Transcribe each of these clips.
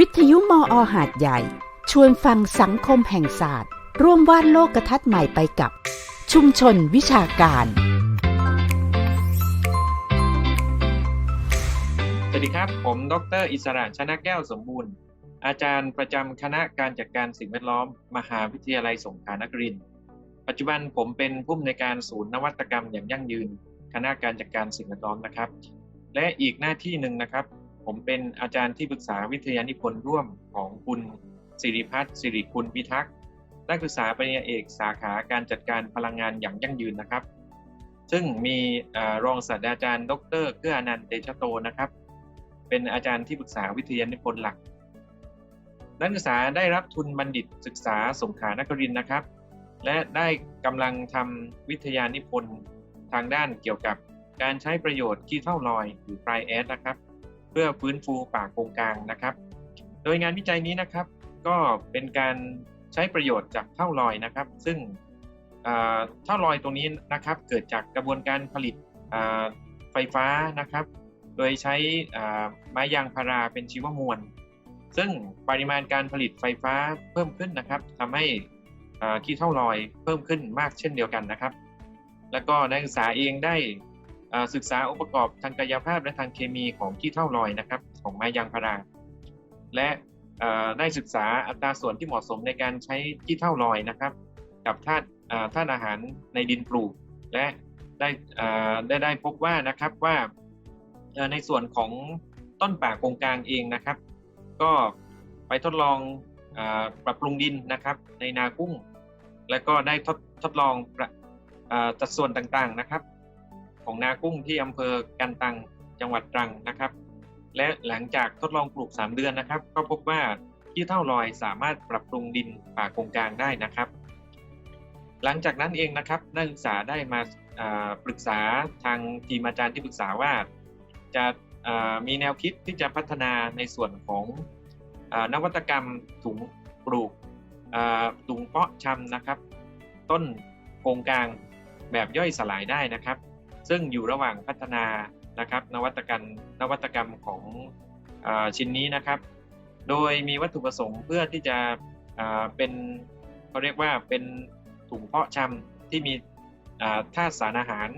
วิทยุมออหาดใหญ่ ชวนฟังสังคมแห่งศาสตร์ ร่วมวาดโลกทัศน์ใหม่ไปกับ ชุมชนวิชาการ สวัสดีครับ ผมดร อิสระชนะแก้วสมบูรณ์ อาจารย์ประจำคณะการจัดการสิ่งแวดล้อม มหาวิทยาลัยสงขลานครินทร์ปัจจุบันผมเป็นผู้อำนวยการศูนย์นวัตกรรมอย่างยั่งยืน คณะการจัดการสิ่งแวดล้อมนะครับ และอีกหน้าที่หนึ่งนะครับ ผมเป็นอาจารย์ที่ปรึกษาวิทยานิพนธ์ร่วมของคุณสิริพัฒน์สิริคุณพิทักษ์นักศึกษาปริญญาเอกสาขาการจัดการพลังงานอย่างยั่งยืนนะครับ ซึ่งมีอรองศาสตราจารย์ ดรเกื้ออนันต์เตชะโตนะครับ เป็นอาจารย์ที่ปรึกษาวิทยานิพนธ์หลัก นักศึกษาได้รับทุนบัณฑิตศึกษาสงขลานครินทร์นะครับ และได้กำลังทำวิทยานิพนธ์ทางด้านเกี่ยวกับการใช้ประโยชน์ขี้เท่าลอยหรือปลายแอดนะครับ พื่อฟื้นฟูป่าโกงกลางนะครับ โดยงานวิจัยนี้นะครับก็เป็นการใช้ประโยชน์จากเท่าลอยนะครับ ซึ่งเท่าลอยตรงนี้นะครับเกิดจากกระบวนการผลิตไฟฟ้านะครับ โดยใช้ไม้ยางพาราเป็นชีวมวล ซึ่งปริมาณการผลิตไฟฟ้าเพิ่มขึ้นนะครับทำให้ขี้เท่าลอยเพิ่มขึ้นมากเช่นเดียวกันนะครับ แล้วก็นักศึกษาเองได้ ศึกษาองค์ประกอบทางกายภาพและทางเคมีของขี้เท่าลอยนะครับ ของไม้ยางพารา และได้ศึกษาอัตราส่วนที่เหมาะสมในการใช้ขี้เท่าลอยนะครับ กับธาตุอาธาตุอาหารในดินปลูก และได้ได้ได้พบว่านะครับว่าในส่วนของต้นป่าโกงกลางเองนะครับ ก็ไปทดลองอปรับปรุงดินนะครับ ในนากุ้ง แล้วก็ได้ทดทดลองประอ่าสัดส่วนต่างๆนะครับ ของนากุ้งที่อำเภอกันตังจังหวัดตรังนะครับ และหลังจากทดลองปลูก 3 เดือนนะครับ ก็พบว่าที่เท่าลอยสามารถปรับปรุงดินป่าโกงกลางได้นะครับ หลังจากนั้นเองนะครับนักศึกษาได้มาปรึกษาทางทีมอาจารย์ที่ปรึกษาว่า จะามีแนวคิดที่จะพัฒนาในส่วนของอนวัตกรรมถุงปลูกถุงเพาะชำนะครับ ต้นโกงกลางแบบย่อยสลายได้นะครับ ซึ่งอยู่ระหว่างพัฒนานะครับนวัตกรรมนวัตกรรมของอชิ้นนี้นะครับ โดยมีวัตถุประสงค์เพื่อที่จะเป็นเขาเรียกว่าเป็นถุงเพาะชำที่มีธาตุสารอาหาร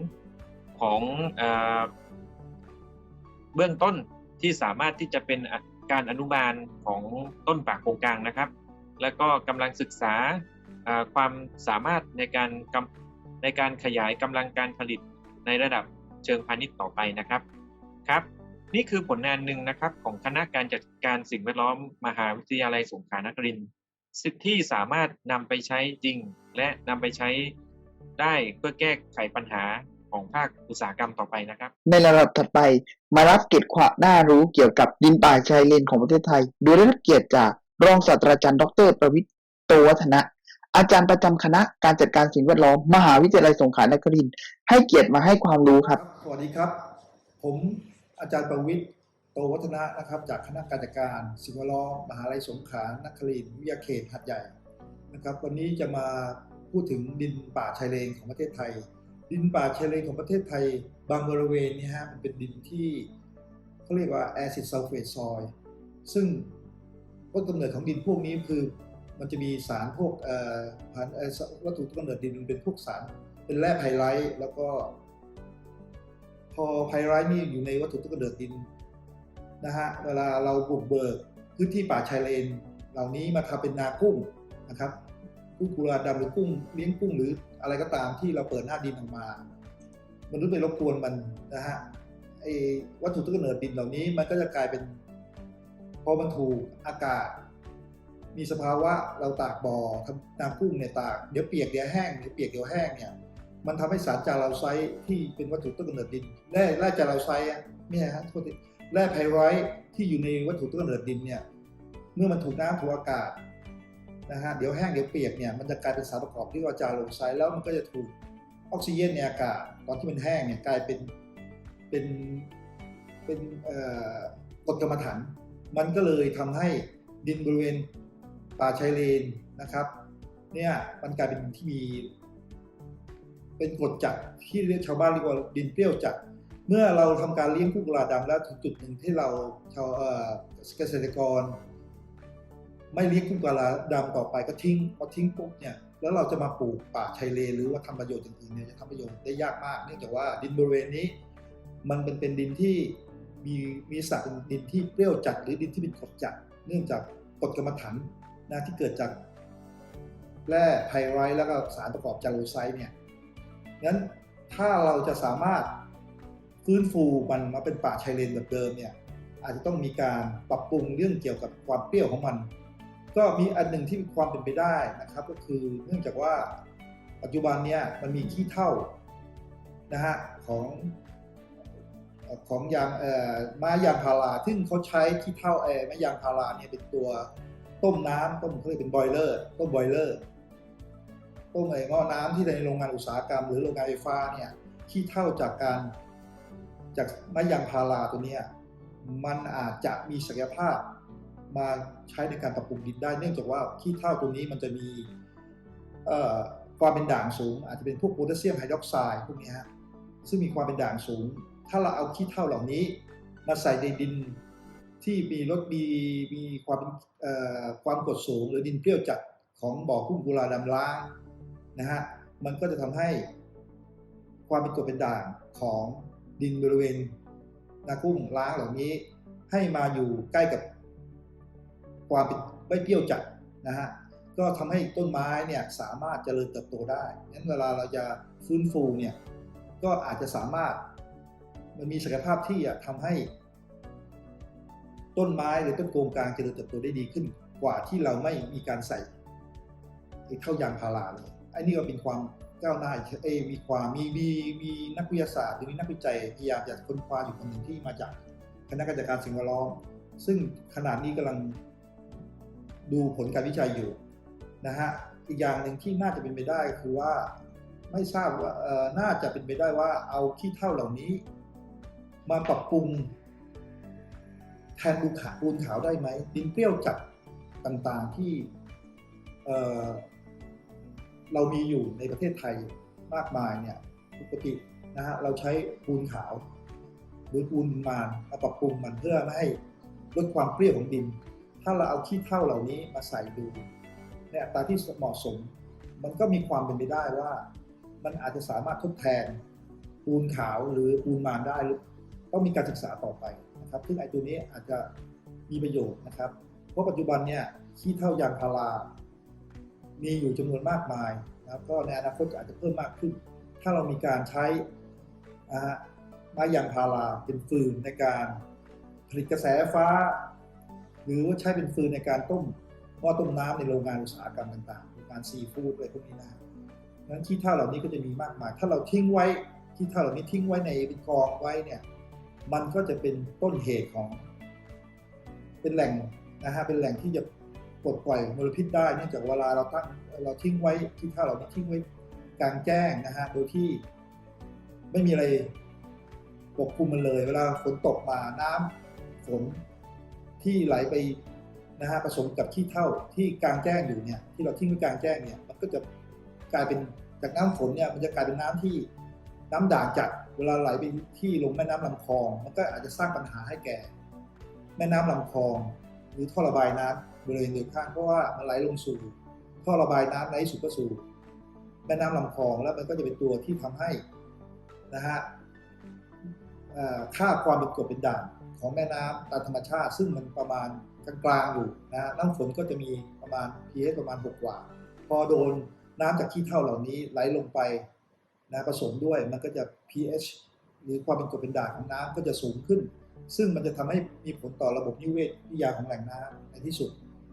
ของอเบื้องต้นที่สามารถที่จะเป็นการอนุบาลของต้นป่าโกงกลางนะครับ แล้วก็กำลังศึกษาอ่าความสามารถในการกำในการขยายกำลังการผลิต ในระดับเชิงพาณิชย์ต่อไปนะครับครับ นี่คือผลงานหนึ่งนะครับของคณะการจัดการสิ่งแวดล้อมมหาวิทยาลัยสงขลานครินทร์ซึ่งที่สามารถนำไปใช้จริง และนำไปใช้ได้เพื่อแก้ไขปัญหาของภาคอุตสาหกรรมต่อไปนะครับ ในระดับถัดไปมารับเกียรติความน่ารู้เกี่ยวกับดินป่าชายเลนของประเทศไทย โดยได้รับเกียรติจากรองศาสตราจารย์ดร ประวิทย์โตวัฒนะ อาจารย์ประจำคณะการจัดการสิ่งแวดล้อม มหาวิทยาลัยสงขลานครินทร์ให้เกียรติมาให้ความรู้ครับ สวัสดีครับ ผมอาจารย์ประวิทย์โตวัฒนะนะครับ จากคณะการจัดการสิ่งแวดล้อมมหาวิทยาลัยสงขลานครินทร์วิทยาเขตหัดใหญ่นะครับ วันนี้จะมาพูดถึงดินป่าชายเลนของประเทศไทย ดินป่าชายเลนของประเทศไทย บางบริเวณนี่ฮะมันเป็นดินที่เขาเรียกว่า acid sulfate soil ซึ่งต้นกำเนิดของดินพวกนี้คือ มันจะมีสารพวกวัตถุต้นกำเนิดดินมันเป็นพวกสาร เป็นแร่ไพไลท์แล้วก็ พอไพไรท์นี่อยู่ในวัตถุต้นกำเนิดดินนะฮะเวลาเราบุกเบิกพื้นที่ป่าชายเลน เหล่านี้มาทำเป็นนากุ้งนะครับกุ้งกุลาดำหรือกุ้งเลี้ยงกุ้งหรืออะไรก็ตามที่เราเปิดหน้าดินออกมามนุษย์ไปรบกวนมันนะฮะไอ้วัตถุต้นกำเนิดดินเหล่านี้มันก็จะกลายเป็น พอมันถูกอากาศ มีสภาวะเราตากบ่อทำนากุ้งเนี่ยตากเดี๋ยวเปียกเดี๋ยวแห้งเดี๋ยวเปียกเดี๋ยวแห้งเนี่ยมันทำให้สารจาราไซต์ที่เป็นวัตถุต้นกำเนิดดินแร่แร่จาราไซต์อะเนี่ยฮะโทษทีแร่ไพไรท์ที่อยู่ในวัตถุต้นกำเนิดดินเนี่ยเมื่อมันถูกน้ำถูกอากาศนะฮะเดี๋ยวแห้งเดี๋ยวเปียกเนี่ยมันจะกลายเป็นสารประกอบที่ว่าจาราไซต์แล้วมันก็จะถูกออกซิเจนในอากาศตอนที่มันแห้งเนี่ยกลายเป็นเป็นเป็นอ่อกรดกรรมฐานมันก็เลยทำให้ดินบริเวณ ป่าชายเลนนะครับ เนี่ยมันกลายเป็นที่มี เป็นกรดจัดที่เรียกชาวบ้านเรียกว่าดินเปรี้ยวจัด เมื่อเราทำการเลี้ยงกุ้งกุลาดำแล้วถึงจุดหนึ่งที่เราชาวเกษตรกร ไม่เลี้ยงกุ้งกะลาดำต่อไปก็ทิ้งพอทิ้งปุ๊บเนี่ยแล้วเราจะมาปลูกป่าชายเลนหรือว่าทำประโยชน์อย่างอื่นเนี่ยจะทำประโยชน์ได้ยากมากเนื่องจากว่าดินบริเวณนี้ มันเป็นเป็นดินที่มีมีสารเป็นดินที่เปรี้ยวจัด หรือดินที่เป็นกรดจัด เนื่องจากกรดกรรมฐาน นะที่เกิดจากแร่ไพไรท์แล้วก็สารประกอบจาโรไซต์เนี่ยงั้นถ้าเราจะสามารถฟื้นฟูมันมาเป็นป่าชายเลนแบบเดิมเนี่ยอาจจะต้องมีการปรับปรุงเรื่องเกี่ยวกับความเปรี้ยวของมัน ก็มีอันหนึ่งที่มีความเป็นไปได้นะครับ ก็คือเนื่องจากว่าปัจจุบันเนี่ยมันมีขี้เถ้านะฮะของของยางเอ่อไม้ยางพาราซึ่งเขาใช้ขี้เถ้าเออไม้ยางพาราเนี่ยเป็นตัว ต้มน้ำต้มเขาเรียกเป็นบอยเลอร์ต้มบอยเลอร์ต้มไอ้หม้อน้ำที่ในโรงงานอุตสาหกรรม หรือโรงงานไฟฟ้าเนี่ยขี้เถ้าจากการจากไม้ยางพาราตัวเนี้ยมันอาจจะมีศักยภาพมาใช้ในการปรับปรุงดินได้ เนื่องจากว่าขี้เถ้าตัวนี้มันจะมีความเป็นด่างสูง อาจจะเป็นพวกโพแทสเซียมไฮดรอกไซด์พวกนี้ฮะซึ่งมีความเป็นด่างสูง ถ้าเราเอาขี้เถ้าเหล่านี้มาใส่ในดิน ที่มีรสมีมีความความกดสูงหรือดินเปรี้ยวจัดของบ่อกุ้งกุลาดำล้างนะฮะมันก็จะทำให้ความเป็นกรดเป็นด่างของดินบริเวณนากุ้งล้างเหล่านี้ ให้มาอยู่ใกล้กับความเป็นไม่เปรี้ยวจัดนะฮะก็ทำให้ต้นไม้เนี่ยสามารถเจริญเติบโตได้งั้นเวลาเราจะฟื้นฟูเนี่ยก็อาจจะสามารถมันมีศักยภาพที่จะทำให้ ต้นไม้หรือต้นโกงกลางเจริญเติบโตได้ดีขึ้น กว่าที่เราไม่มีการใส่เข้ายางพาราเลยไอ้นี่ก็เป็นความก้าวหน้าเอมีความมีมีมีนักวิทยาศาสตร์หรือนักวิจัยพยายามจะค้นคว้าอยู่คนหนึ่งที่มาจากคณะกรรมการสิ่งแวดล้อม ซึ่งขนาดนี้กำลังดูผลการวิจัยอยู่นะฮะอีกอย่างหนึ่งที่น่าจะเป็นไปได้คือว่าไม่ทราบว่าเออน่าจะเป็นไปได้ว่าเอาขี้เถ้าเหล่านี้ มาปรับปรุง แทนปูนขาวปูนขาวได้ไหมดินเปรี้ยวจัดต่างๆที่เออเรามีอยู่ในประเทศไทยมากมายเนี่ยปกตินะฮะเราใช้ปูนขาว หรือปูนมานมาปรับปรุงมันเพื่อไม่ให้ลดความเปรี้ยวของดิน ถ้าเราเอาขี้เถ้าเหล่านี้มาใส่ดูในอัตราที่เหมาะสม มันก็มีความเป็นไปได้ว่า มันอาจจะสามารถทดแทนปูนขาวหรือปูนมานได้หรือ ต้องมีการศึกษาต่อไปนะครับ ซึ่งไอ้ตัวนี้อาจจะมีประโยชน์นะครับ เพราะปัจจุบันเนี่ยขี้เถ้ายางพารา มีอยู่จำนวนมากมายนะครับ ก็ในอนาคตอาจจะเพิ่มมากขึ้น ถ้าเรามีการใช้นะฮะไม้ยางพาราเป็นฟืนในการผลิตกระแสไฟฟ้า หรือว่าใช้เป็นฟืนในการต้มหม้อต้มน้ำในโรงงานอุตสาหกรรมต่างๆโรงงานซีฟู้ดอะไรพวกนี้นะนั้นขี้เถ้าเหล่านี้ก็จะมีมากมาย ถ้าเราทิ้งไว้ขี้เถ้าเหล่านี้ทิ้งไว้ในเป็นกองไว้เนี่ย มันก็จะเป็นต้นเหตุของ เป็นแหล่งนะฮะเป็นแหล่งที่จะปลดปล่อยมลพิษได้เนื่องจากเวลาเราตั้งเราทิ้งไว้ขี้เถ้าเหล่านี้ทิ้งไว้กลางแจ้งนะฮะโดยที่ไม่มีอะไรปกคลุมมันเลย เวลาฝนตกมาน้ำฝนที่ไหลไปนะฮะผสมกับขี้เถ้าที่กลางแจ้งอยู่เนี่ยที่เราทิ้งไว้กลางแจ้งเนี่ยมันก็จะกลายเป็นจากน้ำฝนเนี่ยมันจะกลายเป็นน้ำที่น้ำด่างจัด เวลาไหลไปที่ลงแม่น้ำลำคลอง มันก็อาจจะสร้างปัญหาให้แก่ แม่น้ำลำคลอง หรือท่อระบายน้ำบริเวณเดือข้างเพราะว่ามันไหลลงสู่ท่อระบายน้ำในสุดก็สู่แม่น้ำลำคลองแล้วมันก็จะเป็นตัวที่ทำให้นะฮะค่าความเป็นกรดเป็นด่างของแม่น้ำตามธรรมชาติ ซึ่งมันประมาณกลางๆอยู่นะน้ำฝนก็จะมีประมาณ pH ประมาณ6กว่า พอโดนน้ำจากขี้เถ้าเหล่านี้ไหลลงไปนะผสมด้วยมันก็จะ pH หรือความเป็นกรดเป็นด่างของน้ำก็จะสูงขึ้น ซึ่งมันจะทำให้มีผลต่อระบบนิเวศวิทยาของแหล่งน้ำในที่สุด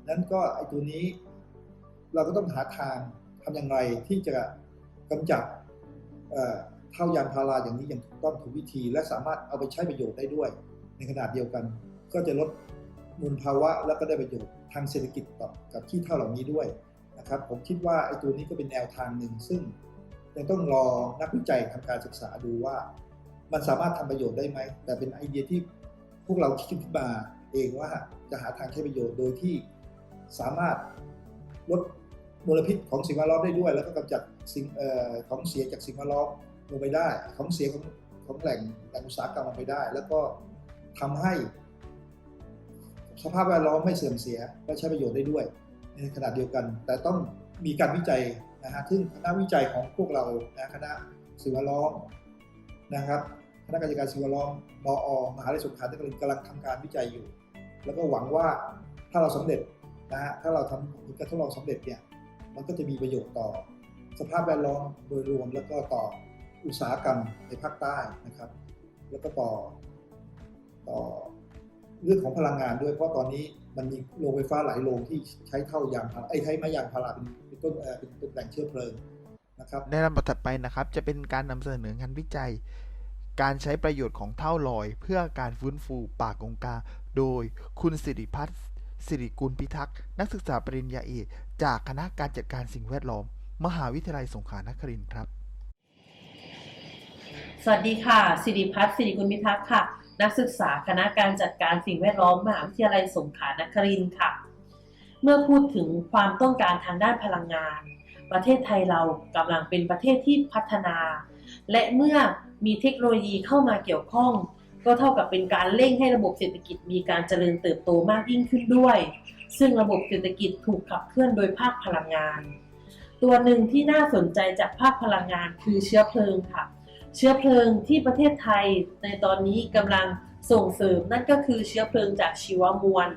นั้นก็ไอตัวนี้ เราก็ต้องหาทางทำอย่างไรที่จะกำจัดเอ่อเท่ายางพาราอย่างนี้อย่างถูกต้องถูกวิธี และสามารถเอาไปใช้ประโยชน์ได้ด้วย ในขนาดเดียวกัน ก็จะลดมลภาวะแล้วก็ได้ประโยชน์ทางเศรษฐกิจต่อกับที่เท่าเหล่านี้ด้วยนะครับผมคิดว่าไอ้ตัวนี้ก็เป็นแนวทางหนึ่งซึ่ง ยังต้องรอนักวิจัยทำการศึกษาดูว่า มันสามารถทำประโยชน์ได้ไหม แต่เป็นไอเดียที่พวกเราคิดขึ้นมาเองว่าจะหาทางใช้ประโยชน์โดยที่สามารถลดมลพิษของสิ่งแวดล้อมได้ด้วย แล้วก็กำจัดสิ่งออของเสียจากสิ่งแวดล้อมลงไปได้ ของเสียของของแหล่งแหล่งอุตสาหกรรมลงไปได้ แล้วก็ทำให้ สภาพแวดล้อมไม่เสื่อมเสียและใช้ประโยชน์ได้ด้วยในขณะเดียวกัน แต่ต้องมีการวิจัย นะฮะซึ่งคณะวิจัยของพวกเรานะคณะสิ่งแวดล้อมนะครับคณะกรรมการสิ่งแวดล้อมมอมหาวิทยาลัยสงขลานครินกำลังทำการวิจัยอยู่ แล้วก็หวังว่าถ้าเราสำเร็จนะฮะถ้าเราทำการทดลองสำเร็จเนี่ยมันก็จะมีประโยชน์ต่อ สภาพแวดล้อมโดยรวมแล้วก็ต่ออุตสาหกรรมในภาคใต้นะครับ แล้วก็ต่อต่อ เรื่องของพลังงานด้วย เพราะตอนนี้มันมีโรงไฟฟ้าหลายโรงที่ใช้เท่ายางพาราไอ้ยใช้ไม้ยางพาราเป็นเป็นต้นเอ่อเป็นเป็นแหล่งเชื้อเพลิงนะครับในลำดับถัดไปนะครับ จะเป็นการนำเสนองานวิจัย การใช้ประโยชน์ของเท่าลอย เพื่อการฟื้นฟูป่ากงกา โดยคุณสิริพัฒน์สิริกุลพิทักษ์นักศึกษาปริญญาเอกจากคณะการจัดการสิ่งแวดล้อม มหาวิทยาลัยสงขลานครินทร์ครับ สวัสดีค่ะ สิริพัฒน์สิริกุลมิทักษ์ค่ะ นักศึกษาคณะการจัดการสิ่งแวดล้อมมหาวิทยาลัยสงขลานครินทร์ค่ะ เมื่อพูดถึงความต้องการทางด้านพลังงาน ประเทศไทยเรากำลังเป็นประเทศที่พัฒนา และเมื่อมีเทคโนโลยีเข้ามาเกี่ยวข้อง ก็เท่ากับเป็นการเร่งให้ระบบเศรษฐกิจมีการเจริญเติบโตมากยิ่งขึ้นด้วย ซึ่งระบบเศรษฐกิจถูกขับเคลื่อนโดยภาคพลังงาน ตัวหนึ่งที่น่าสนใจจากภาคพลังงานคือเชื้อเพลิงค่ะเเชื้อเพลิงที่ประเทศไทยในตอนนี้กำลังส่งเสริมนั่นก็คือเชื้อเพลิงจากชีวมวล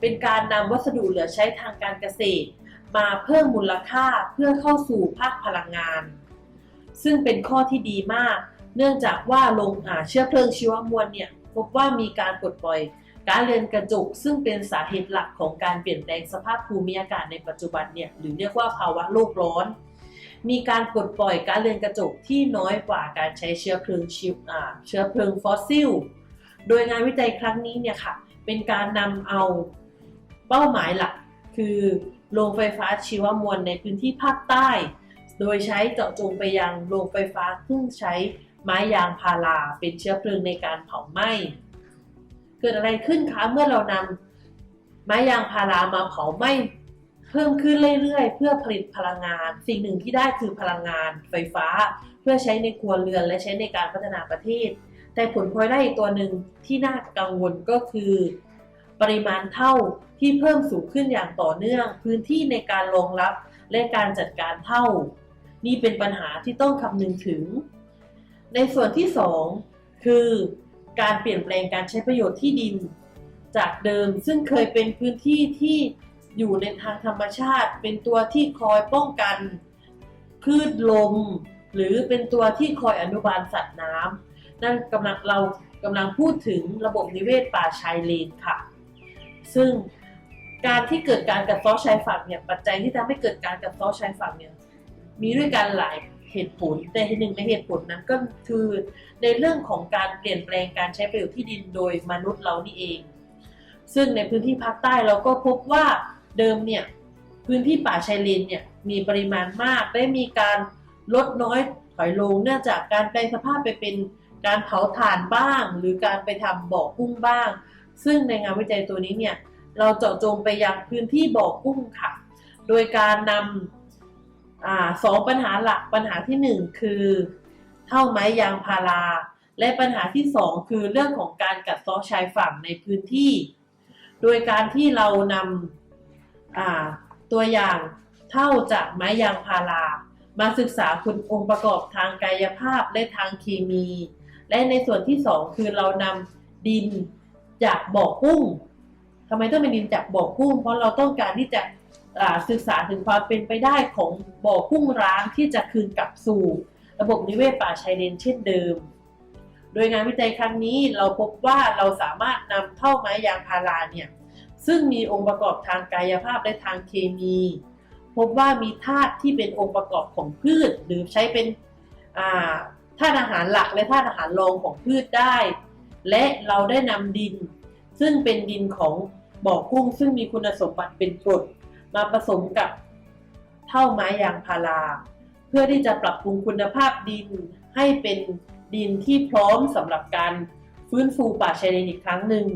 เป็นการนำวัสดุเหลือใช้ทางการเกษตร มาเพิ่มมูลค่าเพื่อเข้าสู่ภาคพลังงาน ซึ่งเป็นข้อที่ดีมาก เนื่องจากว่าลงเชื้อเพลิงชีวมวลเนี่ยพบว่ามีการปลดปล่อยก๊าซเรือนกระจกซึ่งเป็นสาเหตุหลักของการเปลี่ยนแปลงสภาพภูมิอากาศในปัจจุบันเนี่ยหรือเรียกว่าภาวะโลกร้อน มีการปลดปล่อยกาซเรือนกระจกที่น้อยกว่าการใช้เชื้อเพลิงชีวอ่าเชื้อเพลิงฟอสซิล โดยงานวิจัยครั้งนี้เนี่ยค่ะเป็นการนำเอาเป้าหมายหลัก คือโรงไฟฟ้าชีวมวลในพื้นที่ภาคใต้ โดยใช้เจาะจงไปยังโรงไฟฟ้าซึ่งใช้ไม้ยางพาราเป็นเชื้อเพลิงในการเผาไหม้เกิดอะไรขึ้นคะเมื่อเรานำไม้ยางพารามาเผาไหม้ เพิ่มขึ้นเรื่อยๆ เพื่อผลิตพลังงาน สิ่งหนึ่งที่ได้คือพลังงานไฟฟ้า เพื่อใช้ในครัวเรือนและใช้ในการพัฒนาประเทศ แต่ผลพลอยได้อีกตัวหนึ่งที่น่ากังวลก็คือ ปริมาณเท่าที่เพิ่มสูงขึ้นอย่างต่อเนื่อง พื้นที่ในการรองรับและการจัดการเท่า นี่เป็นปัญหาที่ต้องคำนึงถึง ในส่วนที่ 2 คือการเปลี่ยนแปลงการใช้ประโยชน์ที่ดิน จากเดิมซึ่งเคยเป็นพื้นที่ที่ อยู่ในทางธรรมชาติ เป็นตัวที่คอยป้องกันคลื่นลม หรือเป็นตัวที่คอยอนุบาลสัตว์น้ำนั่นกำลังเรากำลังพูดถึงระบบนิเวศป่าชายเลนค่ะ ซึ่งการที่เกิดการกัดเซาะชายฝั่งเนี่ยปัจจัยที่ทำให้เกิดการกัดเซาะชายฝั่งเนี่ยมีด้วยกันหลายเหตุผลแต่หนึ่งในเหตุผลนั้นก็คือในเรื่องของการเปลี่ยนแปลงการใช้ประโยชน์ที่ดินโดยมนุษย์เรานี่เอง ซึ่งในพื้นที่ภาคใต้เราก็พบว่า เดิมเนี่ยพื้นที่ป่าชายเลนเนี่ยมีปริมาณมากได้มีการลดน้อยถอยลงเนื่องจากการแปลงสภาพไปเป็นการเผาถ่านบ้าง หรือการไปทำบ่อกุ้งบ้าง ซึ่งในงานวิจัยตัวนี้เนี่ยเราเจาะจงไปยังพื้นที่บ่อกุ้งค่ะ โดยการนำอสองปัญหาหลักปัญหาที่หนึ่งคือเท่าไม้ยางพารา และปัญหาที่สองคือเรื่องของการกัดเซาะชายฝั่งในพื้นที่ โดยการที่เรานำอ่า ตัวอย่างเท่าจากไม้ยางพารา มาศึกษาคุณองค์ประกอบทางกายภาพและทางเคมี และในส่วนที่สองคือเรานำดินจากบ่อกุ้งทำไมต้องเป็นดินจากบ่อกุ้ง เพราะเราต้องการที่จะศึกษาถึงความเป็นไปได้ของบ่อกุ้งร้างที่จะคืนกลับสู่ ระบบนิเวศป่าชายเลนเช่นเดิม โดยงานวิจัยครั้งนี้เราพบว่าเราสามารถนำเท่าไม้ยางพาราเนี่ย ซึ่งมีองค์ประกอบทางกายภาพและทางเคมี พบว่ามีธาตุที่เป็นองค์ประกอบของพืช หรือใช้เป็นธาตุอาหารหลักและธาตุอาหารรองของพืชได้ และเราได้นำดิน ซึ่งเป็นดินของบ่อกุ้ง ซึ่งมีคุณสมบัติเป็นกรดมาผสมกับเท่าไม้ยางพารา เพื่อที่จะปรับปรุงคุณภาพดินให้เป็นดินที่พร้อมสำหรับการฟื้นฟูป่าชายเลนอีกครั้งหนึ่ง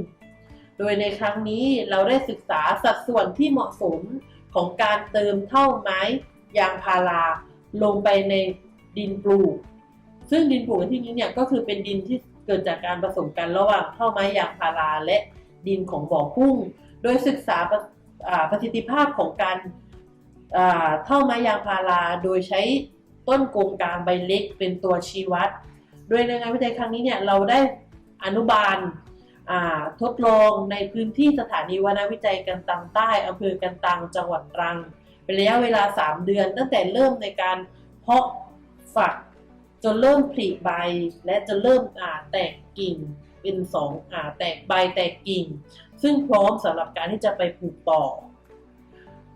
โดยในครั้งนี้เราได้ศึกษาสัดส่วนที่เหมาะสมของการเติมเท่าไม้ยางพาราลงไปในดินปลูก ซึ่งดินปลูกที่นี้เนี่ยก็คือเป็นดินที่เกิดจากการผสมกันระหว่างเท่าไม้ยางพาราและดินของบ่อกุ้ง โดยศึกษาประสิทธิภาพของการเท่าไม้ยางพาราโดยใช้ต้นโกงกลางใบเล็กเป็นตัวชี้วัด โดยในงานวิจัยครั้งนี้เนี่ยเราได้อนุบาล ทดลองในพื้นที่สถานีวนาวิจัยกันตังใต้อำเภอกันตังจังหวัดตรัง เป็นระยะเวลา 3 เดือน ตั้งแต่เริ่มในการเพาะฝักจนเริ่มผลิใบ และจนเริ่มอ่าแตกกิ่งเป็นสองอ่าแตกใบแตกกิ่ง ซึ่งพร้อมสำหรับการที่จะไปปลูกต่อ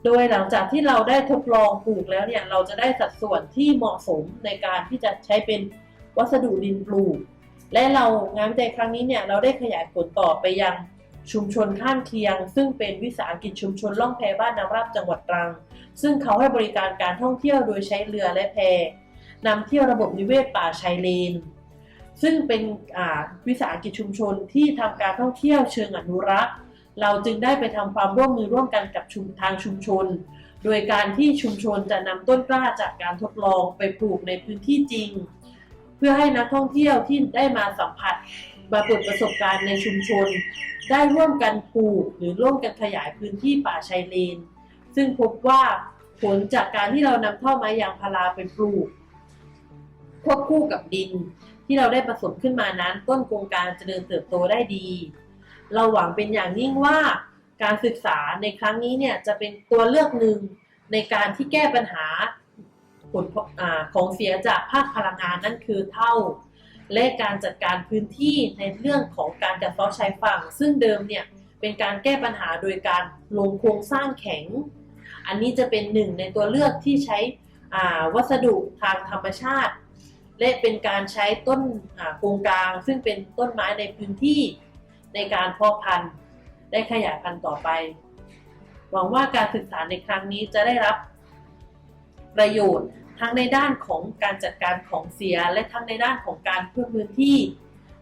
โดยหลังจากที่เราได้ทดลองปลูกแล้วเนี่ยเราจะได้สัดส่วนที่เหมาะสมในการที่จะใช้เป็นวัสดุดินปลูก และเรางานวิจัยครั้งนี้เนี่ยเราได้ขยายผลต่อไปยังชุมชนข้างเคียง ซึ่งเป็นวิสาหกิจชุมชนล่องแพบ้านน้ำรับจังหวัดตรัง ซึ่งเขาให้บริการการท่องเที่ยวโดยใช้เรือและแพนำเที่ยวระบบนิเวศป่าชายเลน ซึ่งเป็นวิสาหกิจชุมชนที่ทำการท่องเที่ยวเชิงอนุรักษ์ เราจึงได้ไปทำความร่วมมือร่วมกันกับชุมทางชุมชน โดยการที่ชุมชนจะนำต้นกล้าจากการทดลองไปปลูกในพื้นที่จริง เพื่อให้นักท่องเที่ยวที่ได้มาสัมผัสมาเปิดประสบการณ์ในชุมชน ได้ร่วมกันปลูกหรือร่วมกันขยายพื้นที่ป่าชายเลน ซึ่งพบว่าผลจากการที่เรานำท่อไม้ยางพาราไปปลูกควบคู่กับดิน ที่เราได้ผสมขึ้นมานั้น ต้นโครงการเจริญเติบโตได้ดี เราหวังเป็นอย่างยิ่งว่า การศึกษาในครั้งนี้เนี่ยจะเป็นตัวเลือกหนึ่งในการที่แก้ปัญหา ผลอของเสียจากภาคพลังงานนั่นคือเท่า และการจัดการพื้นที่ในเรื่องของการจัดเซ้อชายฝั่ง ซึ่งเดิมเนี่ยเป็นการแก้ปัญหาโดยการลงโครงสร้างแข็ง อันนี้จะเป็นหนึ่งในตัวเลือกที่ใช้วัสดุทางธรรมชาติ และเป็นการใช้ต้นอ่าโกงกลาง ซึ่งเป็นต้นไม้ในพื้นที่ในการเพาะพันธุ์ได้ขยายพันธุ์ต่อไป หวังว่าการศึกษาในครั้งนี้จะได้รับ ประโยชน์ ทั้งในด้านของการจัดการของเสีย และทั้งในด้านของการเพิ่มพื้นที่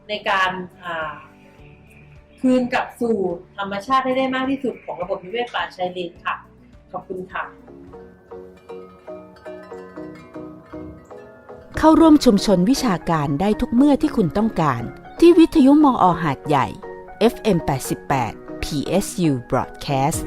ในการคืนกลับสู่ธรรมชาติให้ได้มากที่สุดของระบบนิเวศป่าชายเลนค่ะ ขอบคุณค่ะ เข้าร่วมชุมชนวิชาการได้ทุกเมื่อที่คุณต้องการ ที่วิทยุมออหาดใหญ่ FM 88 PSU Broadcast